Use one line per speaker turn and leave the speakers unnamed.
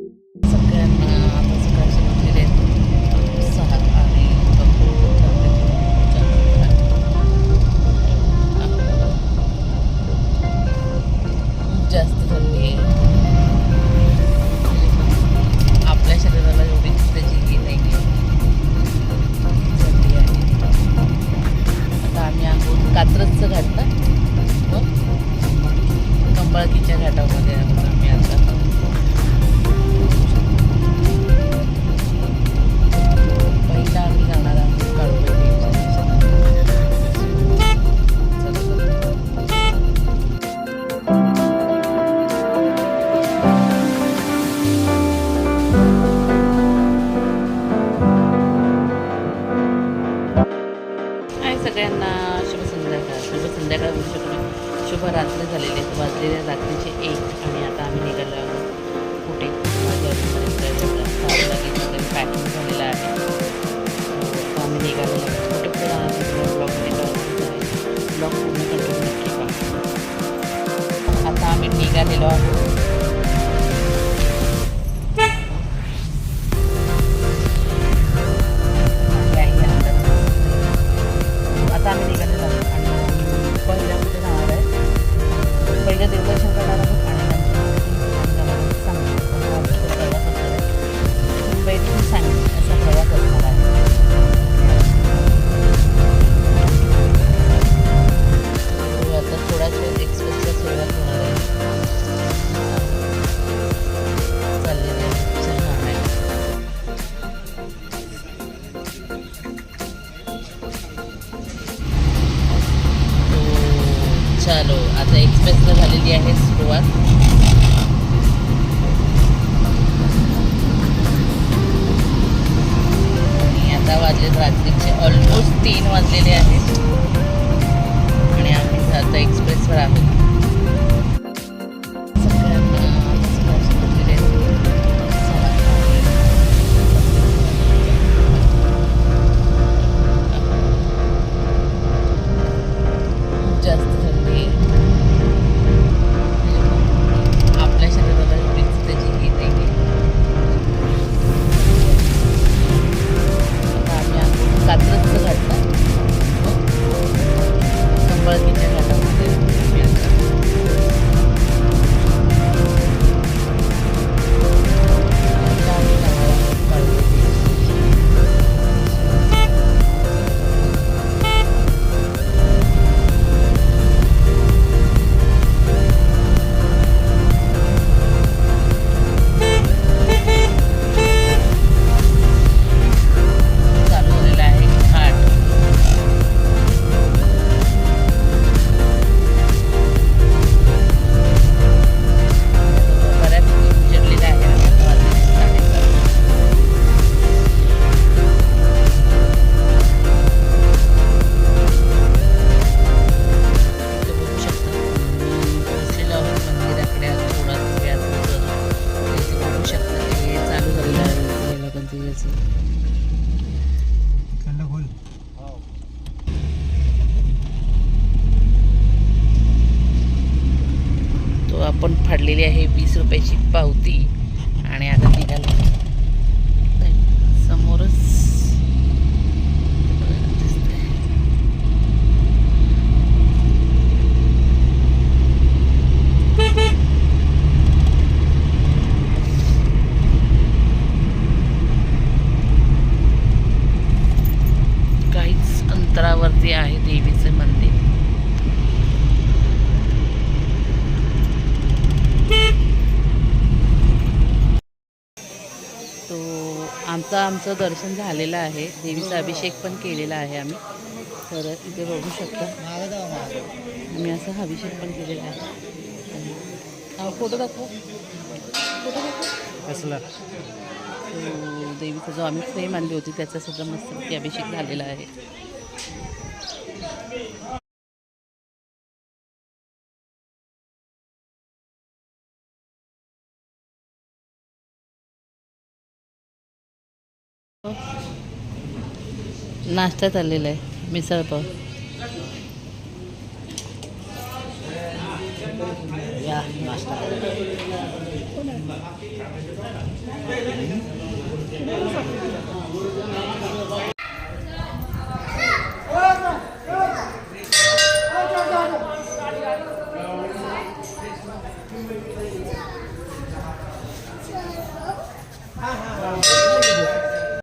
सगळ्यांना सगळ्यांना शुभ संध्याकाळ शुभ संध्याकाळ म्हणू शकतो. शुभ रात्र झालेली आहे. वाजलेल्या रात्रीचे एक आणि आता आम्ही निघालो आहोत कुठे? पॅकिंग झालेलं आहे. हो, आम्ही निघालो कुठे पण ब्लॉक ब्लॉग पूर्ण नक्की आता आम्ही निघालेलो आहोत चलो आता एक्सप्रेसला झालेली आहे सुरुवात. आणि आता वाजले रात्रीचे ऑलमोस्ट तीन वाजलेले आहेत. आणि आम्ही आता एक्सप्रेसवर आहोत. तो आपण फाडलेली आहे वीस रुपयाची पावती आणि आता निघालो अंतरावरती आहे देवीचे मंदिर. तो आमचं आमचं दर्शन झालेलं आहे. देवीचा अभिषेक पण केलेला आहे आम्ही. तर इथे बघू शकता. आम्ही असा अभिषेक पण केलेला आहे. हा, फोटो दाखव. फोटो दाखव. तो देवीचा जो आम्ही फ्रेम आणली होती त्याचा सुद्धा मस्त अभिषेक झालेला आहे. नाश्ता चाललेला आहे. मिसळपाव.
या नाश्ता.